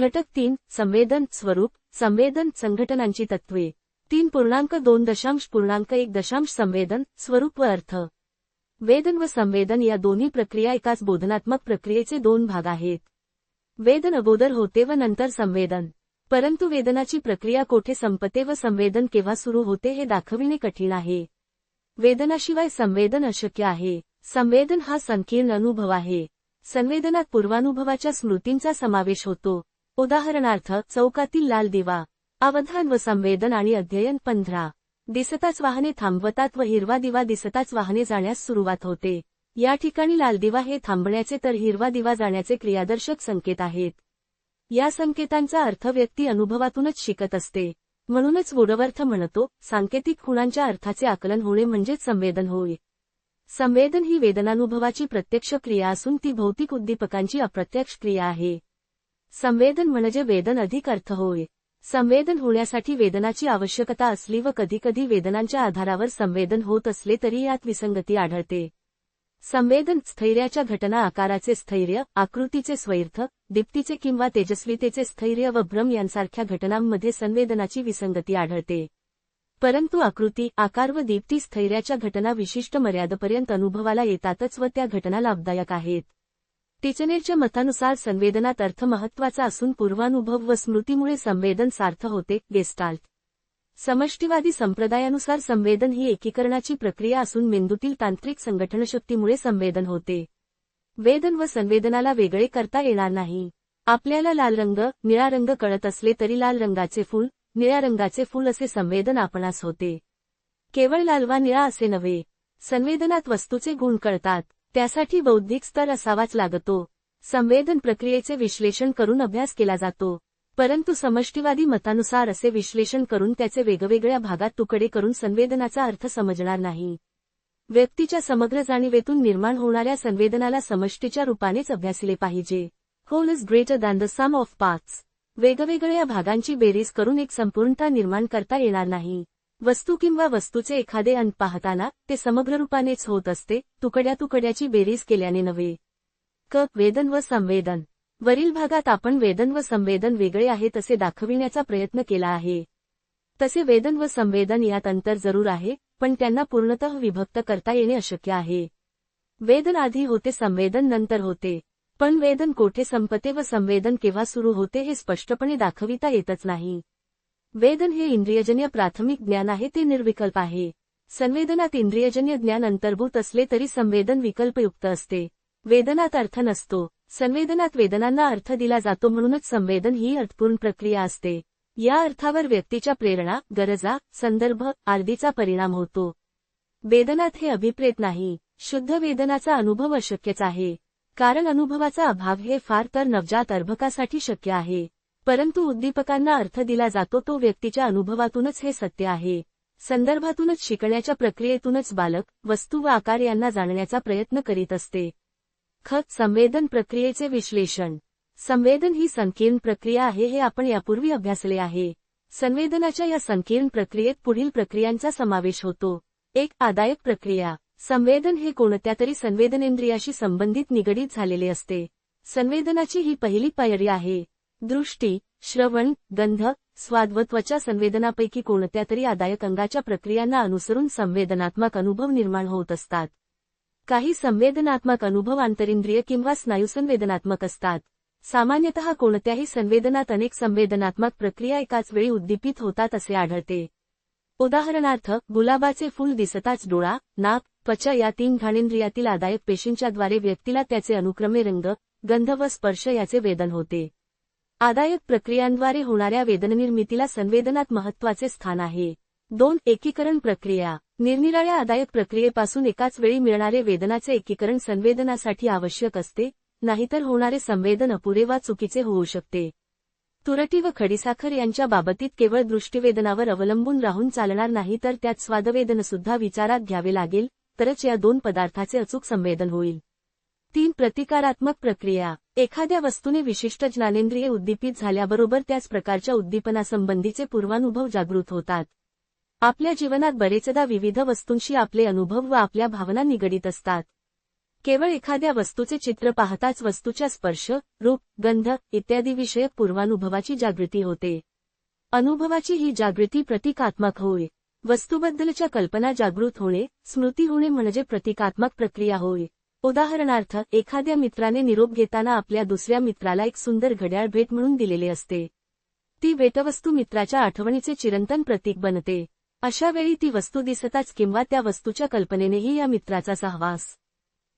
घटक तीन संवेदन स्वरूप संवेदन संघटनांची तत्त्वे तीन पूर्णांक दोन दशांश पूर्णांक एक दशांश संवेदन स्वरूप व अर्थ. वेदन व संवेदन या दोन्ही प्रक्रिया एकाच बोधनात्मक प्रक्रियेचे दोन भाग आहेत. वेदन अगोदर होते व नंतर संवेदन. परंतु वेदनाची प्रक्रिया कोठे संपते व संवेदन केव्हा सुरू होते हे दाखविणे कठीण आहे. वेदनाशिवाय संवेदन अशक्य आहे. संवेदन हा संकीर्ण अनुभव आहे. संवेदनात पूर्वानुभवाच्या स्मृतींचा समावेश होतो. उदाहरणार्थ चौकातील लाल दिवा अवधान व संवेदन आणि अध्ययन पंधरा. दिसताच वाहने थांबवतात व हिरवा दिवा दिसताच वाहने जाण्यास सुरुवात होते. या ठिकाणी लाल दिवा हे थांबण्याचे तर हिरवा दिवा जाण्याचे क्रियादर्शक संकेत आहेत. या संकेतांचा अर्थ व्यक्ती अनुभवातूनच शिकत असते. म्हणूनच वुडवर्थ म्हणतो सांकेतिक खुणांच्या अर्थाचे आकलन होणे म्हणजेच संवेदन होय. संवेदन ही वेदनानुभवाची प्रत्यक्ष क्रिया असून ती भौतिक उद्दीपकांची अप्रत्यक्ष क्रिया आहे. संवेदन म्हणजे वेदन अधिक अर्थ होय. संवेदन होण्यासाठी वेदनाची आवश्यकता असली व कधीकधी वेदनांच्या आधारावर संवेदन होत असले तरी यात विसंगती आढळते. संवेदन स्थैर्याच्या घटना आकाराचे स्थैर्य आकृतीचे स्वैर्थ दीप्तीचे किंवा तेजस्वितेचे स्थैर्य व भ्रम यांसारख्या घटनांमध्ये संवेदनाची विसंगती आढळते. परंतु आकृती आकार व दीप्ती स्थैर्याच्या घटना विशिष्ट मर्यादेपर्यंत अनुभवाला येतातच व त्या घटना लाभदायक आहेत. टिचनेरच्या मतानुसार संवेदनात अर्थ महत्त्वाचा असून पूर्वानुभव व स्मृतीमुळे संवेदन सार्थ होते गेस्टाल्ट. समष्टीवादी संप्रदायानुसार संवेदन ही एकीकरणाची प्रक्रिया असून मेंदूतील तांत्रिक संघटनशक्तीमुळे संवेदन होते. वेदन व संवेदनाला वेगळे करता येणार नाही. आपल्याला लाल रंग निळा रंग कळत असले तरी लाल रंगाचे फूल निळ्या रंगाचे फूल असे संवेदन आपणास होते. केवळ लाल वा निळा असे नव्हे. संवेदनात वस्तूचे गुण कळतात. त्यासाठी बौद्धिक स्तर असावाच लागतो. संवेदन प्रक्रियेचे विश्लेषण करून अभ्यास केला जातो. परंतु समष्टीवादी मतानुसार असे विश्लेषण करून त्याचे वेगवेगळ्या भागात तुकडे करून संवेदनाचा अर्थ समजणार नाही. व्यक्तीच्या समग्र जाणीवेतून निर्माण होणाऱ्या संवेदनाला समष्टीच्या रूपानेच अभ्यासले पाहिजे. Whole is greater than the sum of parts वेगवेगळ्या भागांची बेरीज करून एक संपूर्णता निर्माण करता येणार नाही. वस्तू किंवा वस्तूचे एखादे अंत पाहताना ते समग्र रूपानेच होत असते तुकड्या तुकड्याची बेरीज केल्याने नव्हे. क. वेदन व संवेदन. वरील भागात आपण वेदन व संवेदन वेगळे आहेत असे दाखविण्याचा प्रयत्न केला आहे. तसे वेदन व संवेदन यात अंतर जरूर आहे पण त्यांना पूर्णतः विभक्त करता येणे अशक्य आहे. वेदन आधी होते संवेदन नंतर होते. पण वेदन कोठे संपते व संवेदन केव्हा सुरू होते हे स्पष्टपणे दाखविता येतच नाही. वेदन हे इंद्रियजन्य प्राथमिक ज्ञान आहे ते निर्विकल्प आहे. संवेदनात इंद्रियजन्य ज्ञान अंतर्भूत असले तरी संवेदन विकल्पयुक्त असते. वेदनात अर्थ नसतो. संवेदनात वेदनांना अर्थ दिला जातो म्हणूनच संवेदन ही अर्थपूर्ण प्रक्रिया असते. या अर्थावर व्यक्तीच्या प्रेरणा गरजा संदर्भ आर्दीचा परिणाम होतो. वेदनात हे अभिप्रेत नाही. शुद्ध वेदनाचा अनुभव अशक्यच आहे. कारण अनुभवाचा अभाव हे फार तर नवजात अर्भकासाठी शक्य आहे. परंतु उद्दीपकांना अर्थ दिला जातो तो व्यक्तीच्या अनुभवातूनच हे सत्य आहे. संदर्भातूनच शिकण्याच्या प्रक्रियेतूनच बालक वस्तू व आकार यांना जाणण्याचा प्रयत्न करीत असते. खत संवेदन प्रक्रियेचे विश्लेषण. संवेदन ही संकीर्ण प्रक्रिया आहे हे आपण यापूर्वी अभ्यासले आहे. संवेदनाच्या या संकीर्ण प्रक्रियेत पुढील प्रक्रियांचा समावेश होतो. एक आदायक प्रक्रिया. संवेदन हे कोणत्या तरी संवेदनेंद्रियाशी संबंधित निगडीत झालेले असते. संवेदनाची ही पहिली पायरी आहे. दृष्टी श्रवण गंध स्वाद व त्वचा संवेदनापैकी कोणत्या तरी आदायक अंगाच्या प्रक्रियांना अनुसरून संवेदनात्मक अनुभव निर्माण होत असतात. काही संवेदनात्मक अनुभव आंतरिंद्रिय किंवा स्नायुसंवेदनात्मक असतात. सामान्यतः कोणत्याही संवेदनात अनेक संवेदनात्मक प्रक्रिया एकाच वेळी उद्दीपित होतात असे आढळते. उदाहरणार्थ गुलाबाचे फूल दिसताच डोळा नाक त्वचा या तीन घाणेंद्रियातील आदायक पेशींच्याद्वारे व्यक्तीला त्याचे अनुक्रमे रंग गंध व स्पर्श याचे वेदन होते. आदायक प्रक्रियांद्वारे होणाऱ्या वेदननिर्मितीला संवेदनात महत्त्वाचे स्थान आहे. दोन एकीकरण प्रक्रिया. निरनिराळ्या आदायक प्रक्रियेपासून एकाच वेळी मिळणारे वेदनाचे एकीकरण संवेदनासाठी आवश्यक असते नाहीतर होणारे संवेदन अपुरे वा चुकीचे होऊ शकते. तुरटी व खडीसाखर यांच्या बाबतीत केवळ दृष्टीवेदनावर अवलंबून राहून चालणार नाही तर त्यात स्वादवेदनसुद्धा विचारात घ्यावे लागेल तरच या दोन पदार्थाचे अचूक संवेदन होईल. तीन प्रतिकारात्मक प्रक्रिया. एखाद्या वस्तूने विशिष्ट ज्ञानेंद्रिय उद्दीपित झाल्याबरोबर त्याच प्रकारच्या उद्दीपनासंबंधीचे पूर्वानुभव जागृत होतात. आपल्या जीवनात बरेचदा विविध वस्तूंशी आपले अनुभव व आपल्या भावना निगडीत असतात. केवळ एखाद्या वस्तूचे चित्र पाहताच वस्तूच्या स्पर्श रूप गंध इत्यादी विषयक पूर्वानुभवाची जागृती होते. अनुभवाची ही जागृती प्रतिकात्मक होय. वस्तूबद्दलच्या कल्पना जागृत होणे स्मृती होणे म्हणजे प्रतिकात्मक प्रक्रिया होय. उदाहरणार्थ एखाद्या मित्राने निरोप घेताना आपल्या दुसऱ्या मित्राला एक सुंदर घड्याळ भेट म्हणून दिलेले असते. ती भेटवस्तू मित्राच्या आठवणीचे चिरंतन प्रतीक बनते. अशा वेळी ती वस्तू दिसताच किंवा त्या वस्तूच्या कल्पनेनेही या मित्राचा सहवास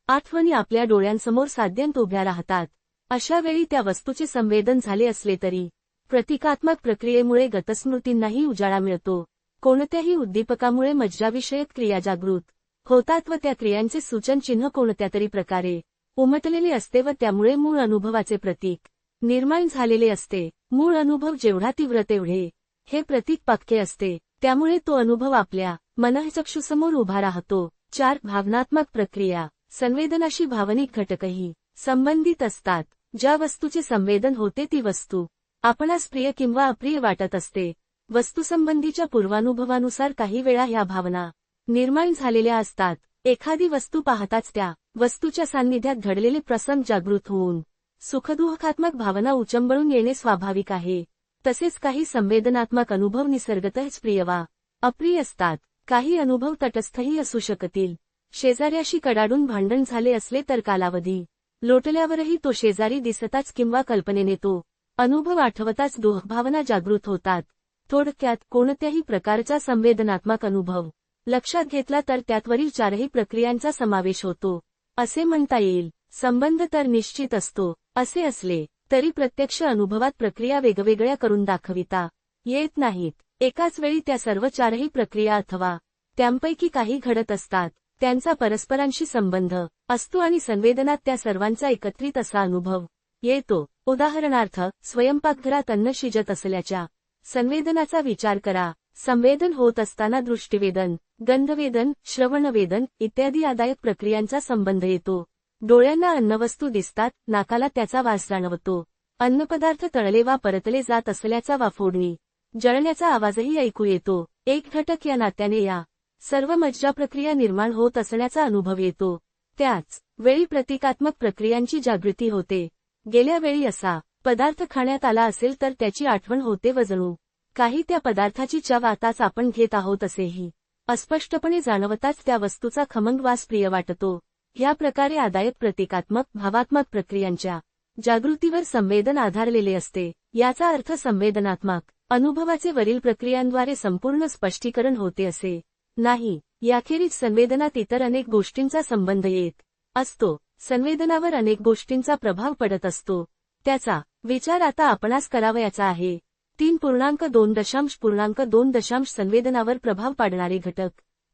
आठवणी आपल्या डोळ्यांसमोर साध्यंत उभ्या राहतात. अशा वेळी त्या वस्तूचे संवेदन झाले असले तरी प्रतिकात्मक प्रक्रियेमुळे गतस्मृतींनाही उजाळा मिळतो. कोणत्याही उद्दीपकामुळे मज्जाविषयक क्रिया जागृत होतात व त्या क्रियांचे सूचन चिन्ह कोणत्या तरी प्रकारे उमटलेले असते व त्यामुळे मूळ अनुभवाचे प्रतीक निर्माण झालेले असते. मूळ अनुभव जेवढा तीव्र तेवढे हे प्रतीक पक्के असते. त्यामुळे तो अनुभव आपल्या मनःचक्षुसमोर उभा राहतो. चार भावनात्मक प्रक्रिया संवेदनाशी भावनिक घटकही संबंधित असतात. ज्या वस्तूचे संवेदन होते ती वस्तू आपणास प्रिय किंवा अप्रिय वाटत असते. वस्तूसंबंधीच्या पूर्वानुभवानुसार काही वेळा ह्या भावना निर्माण झालेल्या असतात. एखादी वस्तू पाहताच त्या वस्तूच्या सान्निध्यात घडलेले प्रसंग जागृत होऊन सुखदुःखात्मक भावना उचंबळून येणे स्वाभाविक आहे. तसेच काही संवेदनात्मक अनुभव निसर्गतच प्रियवा अप्रिय असतात. काही अनुभव तटस्थही असू शकतील. शेजाऱ्याशी कडाडून भांडण झाले असले तर कालावधी. लोटल्यावरही तो शेजारी दिसताच किंवा कल्पनेने तो अनुभव आठवताच दुःखभावना जागृत होतात. थोडक्यात कोणत्याही प्रकारचा संवेदनात्मक अनुभव लक्षात घेतला तर त्यातवरील चारही प्रक्रियांचा समावेश होतो. असे म्हणता येईल संबंध तर निश्चित असतो असे असले तरी प्रत्यक्ष अनुभवात प्रक्रिया वेगवेगळ्या करून दाखविता येत नाहीत. एकाच वेळी त्या सर्व चारही प्रक्रिया अथवा त्यांपैकी काही घडत असतात त्यांचा परस्परांशी संबंध असतो आणि संवेदनात त्या सर्वांचा एकत्रित असा अनुभव येतो. उदाहरणार्थ स्वयंपाकघरात अन्न शिजत असल्याच्या संवेदनाचा विचार करा. संवेदन होत असताना दृष्टीवेदन गंधवेदन श्रवणवेदन इत्यादी आदायक प्रक्रियांचा संबंध येतो. डोळ्यांना अन्नवस्तू दिसतात नाकाला त्याचा वास जाणवतो. अन्नपदार्थ तळले वा परतले जात असल्याचा वा फोडणी. जळण्याचा आवाजही ऐकू येतो. एक घटक या नात्याने या. सर्व मज्जा प्रक्रिया निर्माण होत असण्याचा अनुभव येतो. त्याच वेळी प्रतिकात्मक प्रक्रियांची जागृती होते. गेल्या वेळी असा पदार्थ खाण्यात आला असेल तर त्याची आठवण होते वजणू काही त्या पदार्थाची चव आताच आपण घेत आहोत असेही. अस्पष्टपणे जाणवताच त्या वस्तूचा खमंग वास प्रिय वाटतो. ह्या प्रकारे आदायक प्रतिकात्मक भावात्मक प्रक्रियांच्या जागृतीवर संवेदन आधारलेले असते. याचा अर्थ संवेदनात्मक अनुभवाचे वरील प्रक्रियांद्वारे संपूर्ण स्पष्टीकरण होते असे. नाही याखेरीज संवेदनात इतर अनेक गोष्टींचा संबंध येत असतो. संवेदनावर अनेक गोष्टींचा प्रभाव पडत असतो. त्याचा विचार आता आपणास करावयाचा आहे. तीन पूर्णांक दोन दशांश पूर्णांक दोन दशांश संवेदनावर प्रभाव पाडणारे घटक.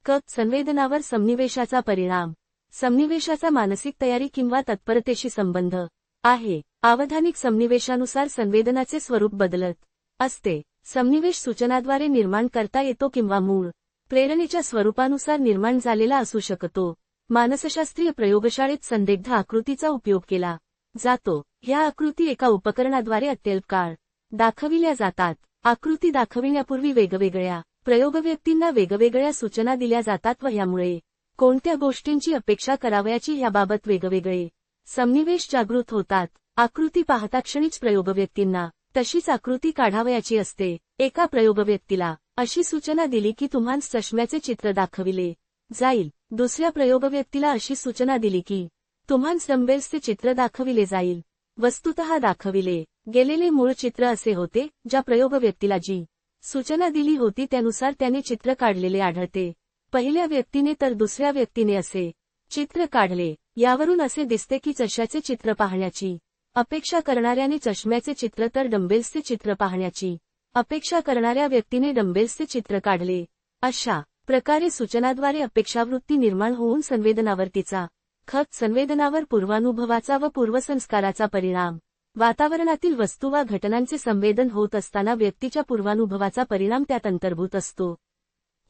क. संवेदनावर संनिवेशाचा परिणाम. संनिवेशाचा मानसिक तयारी किंवा तत्परतेशी संबंध. आहे. आवधानिक संनिवेशानुसार संवेदनाचे स्वरूप बदलत असते. संनिवेश सूचनाद्वारे निर्माण करता येतो किंवा मूळ. प्रेरणेच्या स्वरूपानुसार निर्माण झालेला असू शकतो. मानसशास्त्रीय प्रयोगशाळेत संदिग्ध आकृतीचा उपयोग केला जातो. ह्या आकृती एका उपकरणाद्वारे अत्यल्प काळ दाखविल्या जातात. आकृती दाखविण्यापूर्वी वेगवेगळ्या प्रयोगव्यक्तींना वेगवेगळ्या सूचना दिल्या जातात व ह्यामुळे कोणत्या गोष्टींची अपेक्षा करावयाची ह्याबाबत वेगवेगळे संनिवेश जागृत होतात. आकृती पाहता क्षणीच प्रयोगव्यक्तींना तशीच आकृती काढावयाची असते. एका प्रयोगव्यक्तीला अशी सूचना दिली की तुम्हास चष्म्याचे चित्र दाखविले जाईल. दुसऱ्या प्रयोगव्यक्तीला अशी सूचना दिली की तुम्हास डंबेल्सचे चित्र दाखविले जाईल. वस्तुतः दाखविले. गेलेले मूळ चित्र असे होते ज्या प्रयोग व्यक्तीला जी सूचना दिली होती त्यानुसार त्याने चित्र काढलेले आढळते. पहिल्या व्यक्तीने तर दुसऱ्या व्यक्तीने असे चित्र काढले. यावरून असे दिसते की चष्याचे चित्र पाहण्याची अपेक्षा करणाऱ्याने चष्म्याचे चित्र तर डंबेल्सचे चित्र पाहण्याची अपेक्षा करणाऱ्या व्यक्तीने डंबेल्सचे चित्र काढले. अशा प्रकारे सूचनाद्वारे अपेक्षावृत्ती निर्माण होऊन संवेदनावर तिचा खत संवेदनावर पूर्वानुभवाचा व पूर्वसंस्काराचा परिणाम. वातावरणातील वस्तू वा घटनांचे संवेदन होत असताना व्यक्तीच्या पूर्वानुभवाचा परिणाम त्यात अंतर्भूत असतो.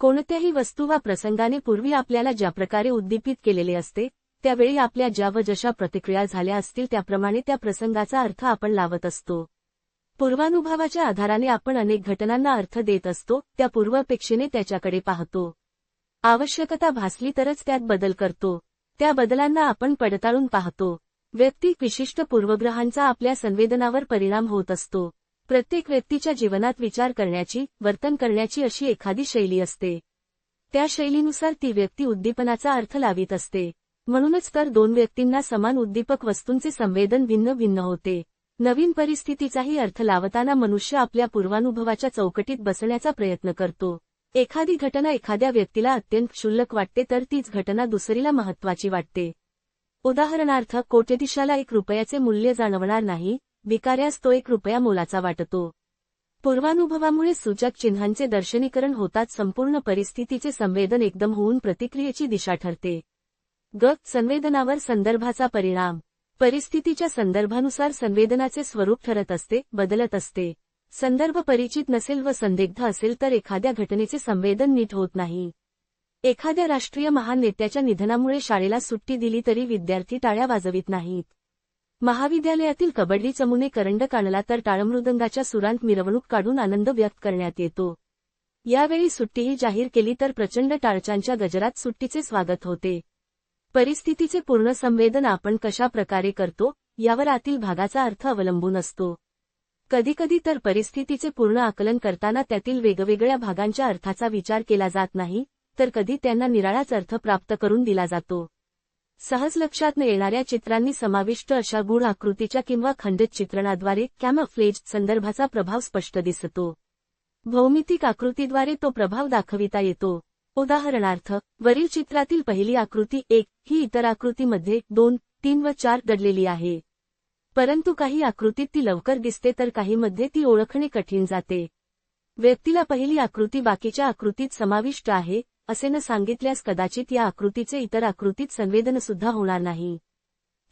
कोणत्याही वस्तू वा प्रसंगाने पूर्वी आपल्याला ज्या प्रकारे उद्दीपित केलेले असते त्यावेळी आपल्या ज्या व जशा प्रतिक्रिया झाल्या असतील त्याप्रमाणे त्या प्रसंगाचा अर्थ आपण लावत असतो. पूर्वानुभवाच्या आधाराने आपण अनेक घटनांना अर्थ देत असतो त्या पूर्वापेक्षेने त्याच्याकडे पाहतो. आवश्यकता भासली तरच त्यात बदल करतो. त्या बदलांना आपण पडताळून पाहतो. व्यक्ती विशिष्ट पूर्वग्रहांचा आपल्या संवेदनावर परिणाम होत असतो. प्रत्येक व्यक्तीच्या जीवनात विचार करण्याची वर्तन करण्याची अशी एखादी शैली असते. त्या शैलीनुसार ती व्यक्ती उद्दीपनाचा अर्थ लावित असते. म्हणूनच तर दोन व्यक्तींना समान उद्दीपक वस्तूंचे संवेदन भिन्न भिन्न होते. नवीन परिस्थितीचाही अर्थ लावताना मनुष्य आपल्या पूर्वानुभवाच्या चौकटीत बसण्याचा प्रयत्न करतो. एखादी घटना एखाद्या व्यक्तीला अत्यंत क्षुल्लक वाटते तर तीच घटना दुसरीला महत्वाची वाटते. उदाहरणार्थ कोट्यधीशाला एक रुपयाचे मूल्य जाणवणार नाही भिकाऱ्यास तो एक रुपया मोलाचा वाटतो. पूर्वानुभवामुळे सूचक चिन्हांचे दर्शनीकरण होतात संपूर्ण परिस्थितीचे संवेदन एकदम होऊन प्रतिक्रियेची दिशा ठरते. ग. संवेदनावर संदर्भाचा परिणाम. परिस्थितीच्या संदर्भानुसार संवेदनाचे स्वरूप ठरत असते बदलत असते. संदर्भ परिचित नसेल व संदिग्ध असेल तर एखाद्या घटनेचे संवेदन नीट होत नाही. एखाद्या राष्ट्रीय महान नेत्याच्या निधनामुळे शाळेला सुट्टी दिली तरी विद्यार्थी टाळ्या वाजवित नाहीत. महाविद्यालयातील कबड्डी चमूने करंडक आणला तर टाळमृदंगाच्या सुरांत मिरवणूक काढून आनंद व्यक्त करण्यात येतो. यावेळी सुट्टीही जाहीर केली तर प्रचंड टाळचांच्या गजरात सुट्टीचे स्वागत होते. परिस्थितीचे पूर्ण संवेदन आपण कशा प्रकारे करतो यावर आतील भागाचा अर्थ अवलंबून असतो. कधीकधी तर परिस्थितीचे पूर्ण आकलन करताना त्यातील वेगवेगळ्या भागांच्या अर्थाचा विचार केला जात नाही तर कधी त्यांना निराळाच अर्थ प्राप्त करून दिला जातो. सहज लक्षात न येणाऱ्या चित्रांनी समाविष्ट अशा गूढ आकृतीच्या किंवा खंडित चित्रणाद्वारे कॅमफ्लेज संदर्भाचा प्रभाव स्पष्ट दिसतो. भौमितिक आकृतीद्वारे तो प्रभाव दाखविता येतो. उदाहरणार्थ वरील चित्रातील पहिली आकृती एक ही इतर आकृतीमध्ये दोन तीन व चार दडलेली आहे. परंतु काही आकृतीत ती लवकर दिसते तर काहीमध्ये ती ओळखणे कठीण जाते. व्यक्तीला पहिली आकृती बाकीच्या आकृतीत समाविष्ट आहे असे न सांगितल्यास कदाचित या आकृतीचे इतर आकृतीत संवेदन सुद्धा होणार नाही.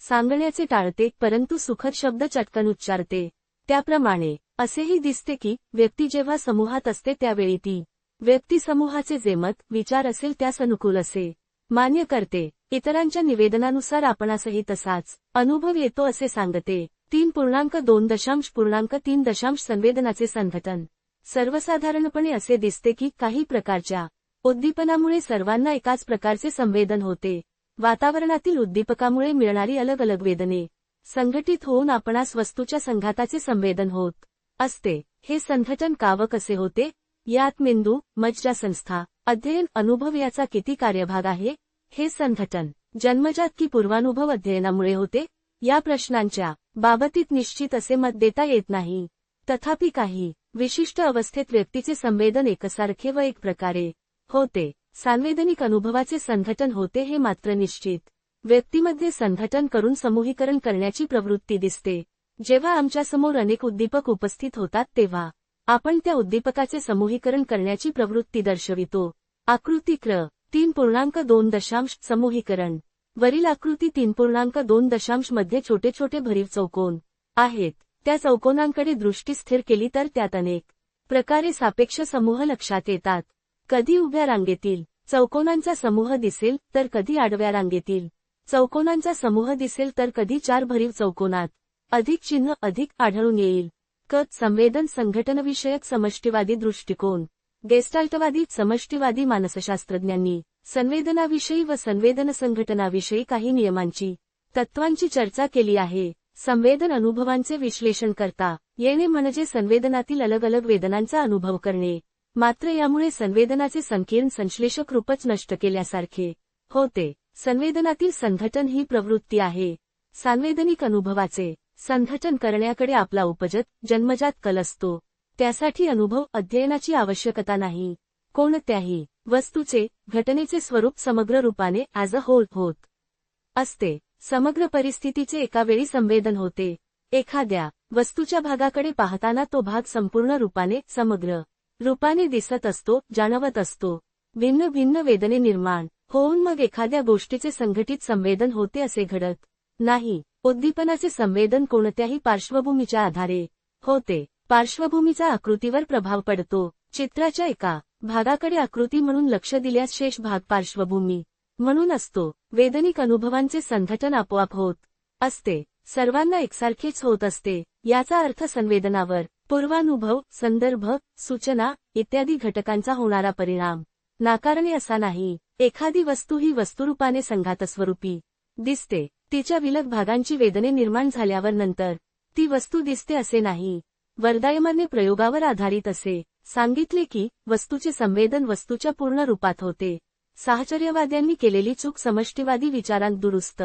सांगण्याचे टाळते परंतु सुखद शब्द चटकन उच्चारते. त्याप्रमाणे असेही दिसते की व्यक्ती जेव्हा समूहात असते त्यावेळी ती व्यक्ती समूहाचे जे मत विचार असेल त्यास अनुकूल असे. मान्य करते. इतरांच्या निवेदनानुसार आपणासही तसाच अनुभव येतो असे सांगते. तीन पूर्णांक दोन दशांश पूर्णांक तीन दशांश संवेदनाचे संघटन. सर्वसाधारणपणे असे दिसते की काही प्रकारच्या उद्दीपनामुळे सर्वांना एकाच प्रकारचे संवेदन होते. वातावरणातील उद्दीपकामुळे मिळणारी अलग अलग वेदने संघटित होऊन आपणास वस्तूच्या संघाताचे संवेदन होत असते. हे संघटन कावक कसे होते? यात मेंदू मज्जा संस्था अध्ययन अनुभव याचा किती कार्यभाग आहे? हे संघटन जन्मजात की पूर्वानुभव अध्ययनामुळे होते. या प्रश्नांच्या बाबतीत निश्चित असे मत देता येत नाही. तथापि काही विशिष्ट अवस्थेत व्यक्तीचे संवेदन एकसारखे व एक प्रकारे होते. सांवेदनिक अनुभवाचे संघटन होते हे मात्र निश्चित. व्यक्तीमध्ये संघटन करून समूहीकरण करण्याची प्रवृत्ती दिसते. जेव्हा आमच्यासमोर अनेक उद्दीपक उपस्थित होतात तेव्हा आपण त्या उद्दीपकाचे समूहीकरण करण्याची प्रवृत्ती दर्शवितो. आकृती क्र तीन पूर्णांक दोन दशांश समूहीकरण. वरील आकृती तीन पूर्णांक दोन दशांशमध्ये छोटे छोटे भरीव चौकोन आहेत. त्या चौकोनांकडे दृष्टी स्थिर केली तर त्यात अनेक प्रकारे सापेक्ष समूह लक्षात येतात. कधी उभ्या रांगेतील चौकोनांचा समूह दिसेल तर कधी आडव्या रांगेतील चौकोनांचा समूह दिसेल तर कधी चार भरीव चौकोनात. अधिक चिन्ह अधिक आढळून येईल. कत संवेदन संघटनविषयक समष्टीवादी दृष्टिकोन. गेस्टाल्टवादी समष्टीवादी मानसशास्त्रज्ञांनी संवेदनाविषयी व संवेदन संघटनाविषयी काही नियमांची तत्वांची चर्चा केली आहे. संवेदन अनुभवांचे विश्लेषण करता येणे म्हणजे संवेदनातील अलग अलग वेदनांचा अनुभव करणे. मात्र यामुळे संवेदनाचे संकीर्ण संश्लेषक रूपच नष्ट केल्यासारखे होते. संवेदनातील संघटन ही प्रवृत्ती आहे. सांवेदनिक अनुभवाचे संघटन करण्याकडे आपला उपजत जन्मजात कल असतो. त्यासाठी अनुभव अध्ययनाची आवश्यकता नाही. कोणत्याही वस्तूचे घटनेचे स्वरूप समग्र रूपाने ॲज अ होल होत असते. समग्र परिस्थितीचे एकावेळी संवेदन होते. एखाद्या वस्तूच्या भागाकडे पाहताना तो भाग संपूर्ण रूपाने समग्र रूपाने दिसत असतो जाणवत असतो. भिन्न भिन्न वेदने निर्माण होऊन मग एखाद्या गोष्टीचे संघटित संवेदन होते असे घडत नाही. उद्दीपनाचे संवेदन कोणत्याही पार्श्वभूमीच्या आधारे होते. पार्श्वभूमीचा आकृतीवर प्रभाव पडतो. चित्राच्या एका भागाकडे आकृती म्हणून लक्ष दिल्यास शेष भाग पार्श्वभूमी म्हणून असतो. वेदनिक अनुभवांचे संघटन आपोआप होत असते. सर्वांना एकसारखेच होत असते. याचा अर्थ संवेदनावर पूर्वानुभव संदर्भ सूचना इत्यादी घटकांचा होणारा परिणाम. नाकारणे असा नाही. एखादी वस्तू ही वस्तुरूपाने संघातस्वरूपी दिसते. तिच्या विलग भागांची वेदने निर्माण झाल्यावर नंतर ती वस्तू दिसते असे नाही. वर्दायमाने प्रयोगावर आधारित असे सांगितले की वस्तूचे संवेदन वस्तूच्या पूर्ण रूपात होते. साहचर्यवाद्यांनी केलेली चूक समष्टीवादी विचारांत दुरुस्त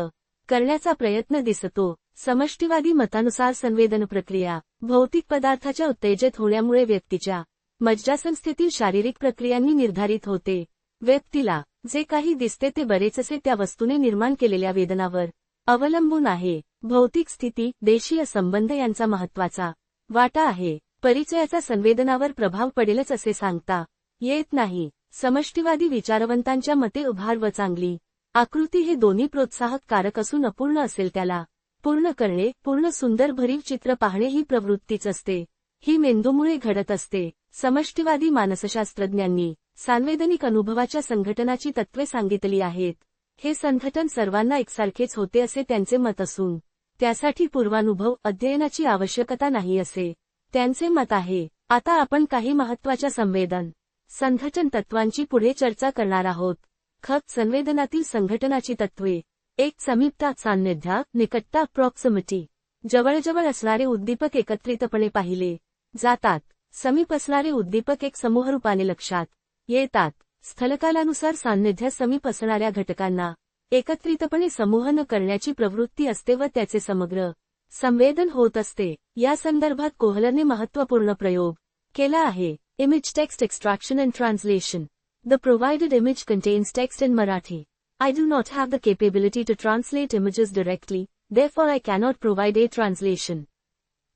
करण्याचा प्रयत्न दिसतो. समष्टीवादी मतानुसार संवेदन प्रक्रिया भौतिक पदार्थाच्या उत्तेजित होण्यामुळे व्यक्तीच्या मज्जासंस्थेतील शारीरिक प्रक्रियांनी निर्धारित होते. व्यक्तीला जे काही दिसते ते बरेचसे त्या वस्तूने निर्माण केलेल्या वेदनावर अवलंबून आहे. भौतिक स्थिती देशीय संबंध यांचा महत्त्वाचा वाटा आहे. परिचयाचा संवेदनावर प्रभाव पडेलच असे सांगता येत नाही. समष्टीवादी विचारवंतांच्या मते उभार व चांगली. आकृती हे दोन्ही प्रोत्साहक कारक असून अपूर्ण असेल त्याला. पूर्ण करणे पूर्ण सुंदर भरीव चित्र पाहणे ही प्रवृत्तीच असते. ही मेंदूमुळे घडत असते. समष्टीवादी मानसशास्त्रज्ञांनी सांवेदनिक अनुभवाच्या संघटनाची तत्वे सांगितली आहेत. हे संघटन सर्वांना एकसारखेच होते असे त्यांचे मत असून त्यासाठी पूर्वानुभव अध्ययनाची आवश्यकता नाही असे. त्यांचे मत आहे आता आपण काही महत्त्वाच्या संवेदन संघटन तत्वांची पुढे चर्चा करणार आहोत. खत संवेदनातील संघटनाची तत्वे एक समीपता सान्निध्या निकटता प्रॉक्सिमिटी. जवळजवळ असणारे उद्दीपक एकत्रितपणे पाहिले. जातात. समीप असणारे उद्दीपक एक समूहरूपाने लक्षात. येतात. स्थलकालानुसार सान्निध्य समीप असणाऱ्या घटकांना. एकत्रितपणे समूह न करण्याची प्रवृत्ती असते व त्याचे समग्र संवेदन होत असते या संदर्भात कोहलरने महत्त्वपूर्ण प्रयोग केला आहे image text extraction and translation the provided image contains text in Marathi I do not have the capability to translate images directly, therefore I cannot provide a translation.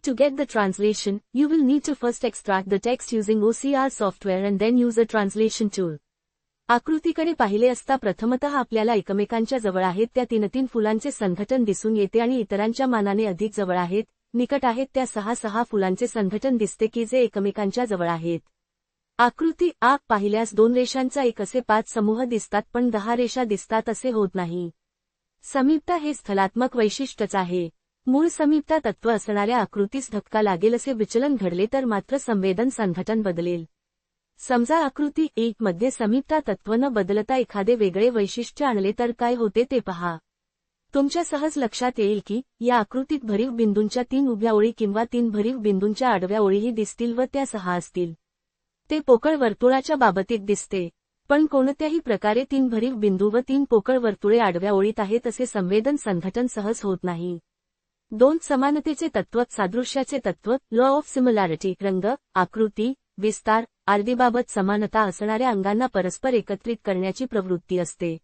To get the translation, you will need to first extract the text using OCR software and then use a translation tool. आकृतीकडे पाहिले असता प्रथमतः आपल्याला एकमेकांच्या जवळ आहेत त्या तीन तीन फुलांचे संघटन दिसून येते आणि इतरांच्या मानाने अधिक जवळ आहेत निकट आहेत त्या सहा सहा फुलांचे संघटन दिसते की जे एकमेकांच्या जवळ आहेत. आकृती आग पाहिल्यास दोन रेषांचा एक असे पाच समूह दिसतात पण दहा रेषा दिसतात असे होत नाही. समीपता हे स्थलात्मक वैशिष्ट्यच आहे. मूळ समीपता तत्व असणाऱ्या आकृतीस धक्का लागेल असे विचलन घडले तर मात्र संवेदन संघटन बदलेल. समजा आकृती एक मध्ये समीपता तत्व न बदलता एखादे वेगळे वैशिष्ट्य आणले तर काय होते ते पहा. तुमच्या सहज लक्षात येईल की या आकृतीत भरीव बिंदूंच्या तीन उभ्या ओळी किंवा तीन भरीव बिंदूंच्या आडव्या ओळीही दिसतील व त्या सहा असतील. ते पोकळ वर्तुळाच्या बाबतीत दिसते. पण कोणत्याही प्रकारे तीन भरीव बिंदू व तीन पोकळ वर्तुळे आडव्या ओळीत आहेत असे संवेदन संघटन सहज होत नाही. दोन समानतेचे तत्व सादृश्याचे तत्व लॉ ऑफ सिमिलॅरिटी रंग आकृती विस्तार आर्वीबाबत समानता असणाऱ्या अंगांना परस्पर एकत्रित करण्याची प्रवृत्ती असते.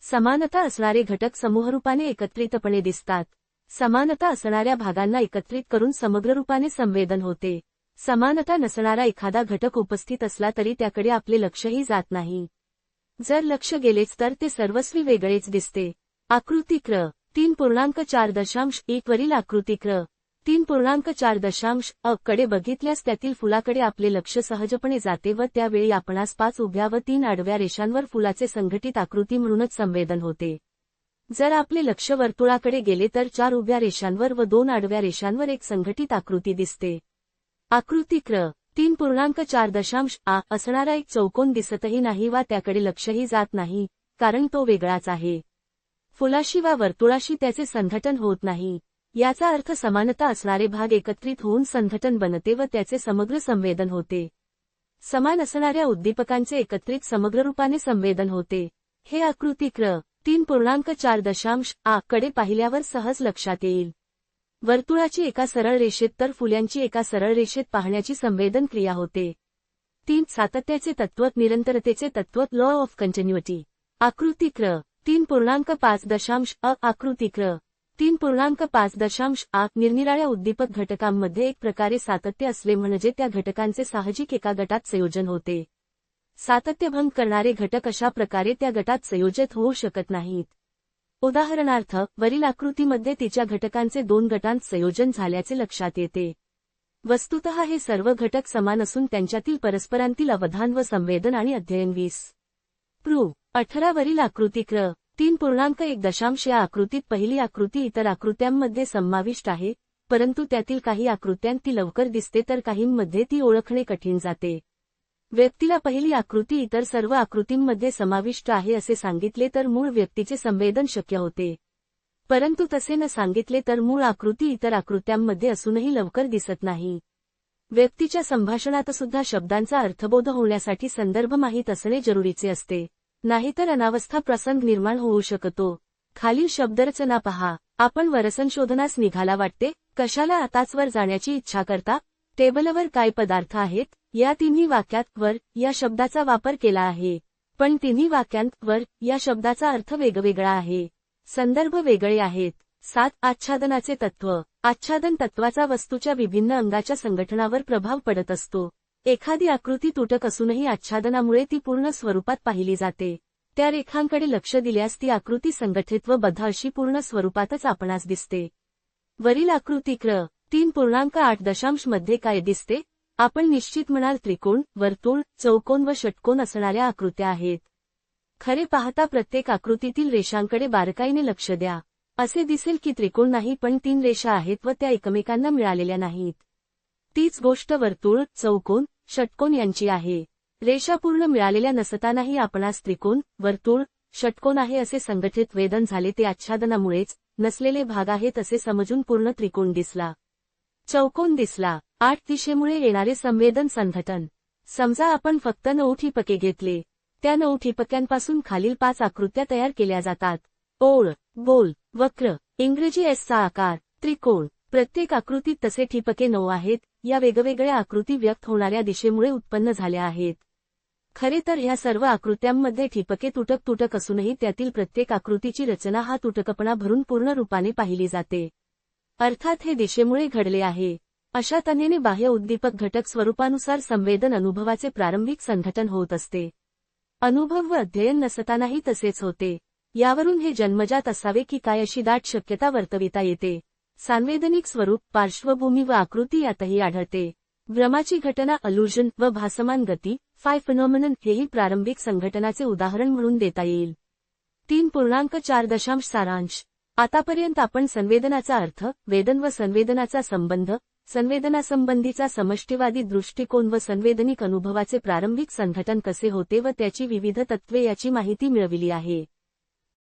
समानता असणारे घटक समूहरूपाने एकत्रितपणे दिसतात. समानता असणाऱ्या भागांना एकत्रित करून समग्र रूपाने संवेदन होते. समानता नसणारा एखादा घटक उपस्थित असला तरी त्याकडे आपले लक्षही जात नाही. जर लक्ष गेलेच तर ते सर्वस्वी वेगळेच दिसते. आकृती क्र तीन पूर्णांक चार दशांश एक वरील आकृती क्र तीन पूर्णांक चार दशांश अ कडे बघितल्यास त्यातील फुलाकडे आपले लक्ष सहजपणे जाते व त्यावेळी आपणास पाच उभ्या व तीन आडव्या रेषांवर फुलाचे संघटित आकृती म्हणूनच संवेदन होते. जर आपले लक्ष वर्तुळाकडे गेले तर चार उभ्या रेषांवर व दोन आडव्या रेषांवर एक संघटित आकृती दिसते. आकृती क्र. तीन पूर्णांक चार दशांश आ असणारा एक चौकोन दिसतही नाही वा त्याकडे लक्षही जात नाही कारण तो वेगळाच आहे. फुलाशी वा वर्तुळाशी त्याचे संघटन होत नाही. याचा अर्थ समानता असणारे भाग एकत्रित होऊन संघटन बनते व त्याचे समग्र संवेदन होते. समान असणाऱ्या उद्दीपकांचे एकत्रित समग्र रूपाने संवेदन होते. हे आकृती क्र. तीन पूर्णांक चार दशांश आ कडे पाहिल्यावर सहज लक्षात येईल. वर्तुळाची एका सरळ रेषेत तर फुल्यांची एका सरळ रेषेत पाहण्याची संवेदन क्रिया होते. तीन सातत्याचे तत्व निरंतरतेचे तत्व लॉ ऑफ कंटिन्युटी आकृती क्र. तीन पूर्णांक पाच दशांश अ आकृती क्र. तीन पूर्णांक पाच दशांश आठ निरनिराळ्या उद्दीपक घटकांमध्ये एक प्रकारे सातत्य असले म्हणजे त्या घटकांचे साहजिक एका गटात संयोजन होते. सातत्यभंग करणारे घटक अशा प्रकारे त्या गटात संयोजित होऊ शकत नाहीत. उदाहरणार्थ वरील आकृतीमध्ये तिच्या घटकांचे दोन गटांत संयोजन झाल्याचे लक्षात येते. वस्तुत हे सर्व घटक समान असून त्यांच्यातील परस्परांतील अवधान व संवेदन आणि अध्ययन वीस. प्रू अठरावरील आकृती क्र तीन पूर्णांक एक दशांश या आकृतीत पहिली आकृती इतर आकृत्यांमध्ये समाविष्ट आहे परंतु त्यातील काही आकृत्यांत ती लवकर दिसते तर काहींमध्ये ती ओळखणे कठीण जाते. व्यक्तीला पहिली आकृती इतर सर्व आकृतींमध्ये समाविष्ट आहे असे सांगितले तर मूळ व्यक्तीचे संवेदन शक्य होते. परंतु तसे न सांगितले तर मूळ आकृती इतर आकृत्यांमध्ये असूनही लवकर दिसत नाही. व्यक्तीच्या संभाषणात सुद्धा शब्दांचा अर्थबोध होण्यासाठी संदर्भ माहीत असणे जरुरीचे असते. नाहीतर अनावस्था प्रसंग निर्माण होऊ शकतो. खालील शब्दरचना पहा. आपण वरसंशोधनास निघाला वाटते. कशाला आताच वर जाण्याची इच्छा करता? टेबलवर काय पदार्थ आहेत? या तिन्ही वाक्यात वर या शब्दाचा वापर केला आहे. पण तिन्ही वाक्यांत वर या शब्दाचा अर्थ वेगवेगळा आहे. संदर्भ वेगळे आहेत. सात आच्छादनाचे तत्व. आच्छादन तत्वाचा वस्तूच्या विभिन्न अंगाच्या संघटनावर प्रभाव पडत असतो. एखादी आकृती तुटक असूनही आच्छादनामुळे ती पूर्ण स्वरूपात पाहिली जाते. त्या रेखांकडे लक्ष दिल्यास ती आकृती संघटित व बद्ध अशी पूर्ण स्वरूपातच आपणास दिसते. वरील आकृती क्र. तीन पूर्णांक आठ दशांशमध्ये काय दिसते? आपण निश्चित म्हणाल त्रिकोण वर्तुळ चौकोन व षटकोन असणाऱ्या आकृत्या आहेत. खरे पाहता प्रत्येक आकृतीतील रेषांकडे बारकाईने लक्ष द्या. असे दिसेल की त्रिकोण नाही पण तीन रेषा आहेत व त्या एकमेकांना मिळालेल्या नाहीत. तीच गोष्ट वर्तुळ चौकोन षटकोन यांची आहे. रेषा पूर्ण मिळालेल्या नसतानाही आपणास त्रिकोण वर्तुळ षटकोन आहे असे संघटित वेदन झाले ते आच्छादनामुळेच नसलेले भाग आहेत असे समजून पूर्ण त्रिकोण दिसला. चौकोन दिसला. आठ दिशेमुळे येणारे संवेदन संघटन. समजा आपण फक्त नऊ ठिपके घेतले. त्या नऊ ठिपक्यांपासून खालील पाच आकृत्या तयार केल्या जातात. ओळ गोल वक्र इंग्रजी एसचा आकार त्रिकोण. प्रत्येक आकृतीत तसे ठिपके नऊ आहेत. या वेगवेगळ्या आकृती व्यक्त होणाऱ्या दिशेमुळे उत्पन्न झाल्या आहेत. खरे तर ह्या सर्व आकृत्यांमध्ये ठिपके तुटक तुटक असूनही त्यातील प्रत्येक आकृतीची रचना हा तुटकपणा भरून पूर्ण रूपाने पाहिली जाते. अर्थात हे दिशेमुळे घडले आहे. अशा तऱ्हेने बाह्य उद्दीपक घटक स्वरूपानुसार संवेदन अनुभवाचे प्रारंभिक संघटन होत असते. अनुभव व अध्ययन नसतानाही तसेच होते. यावरून हे जन्मजात असावे की काय अशी दाट शक्यता वर्तविता येते. सांवेदनिक स्वरूप पार्श्वभूमी व आकृती यातही आढळते. भ्रमाची घटना अल्युजन व भासमान गती फाय फिनॉमिनन हेही प्रारंभिक संघटनाचे उदाहरण म्हणून देता येईल. तीन पूर्णांक चार दशांश सारांश. आतापर्यंत आपण संवेदनाचा अर्थ वेदन व संवेदनाचा संबंध संवेदनासंबंधीचा समष्टीवादी दृष्टिकोन व संवेदनिक अनुभवाचे प्रारंभिक संघटन कसे होते व त्याची विविध तत्त्वे याची माहिती मिळविली आहे.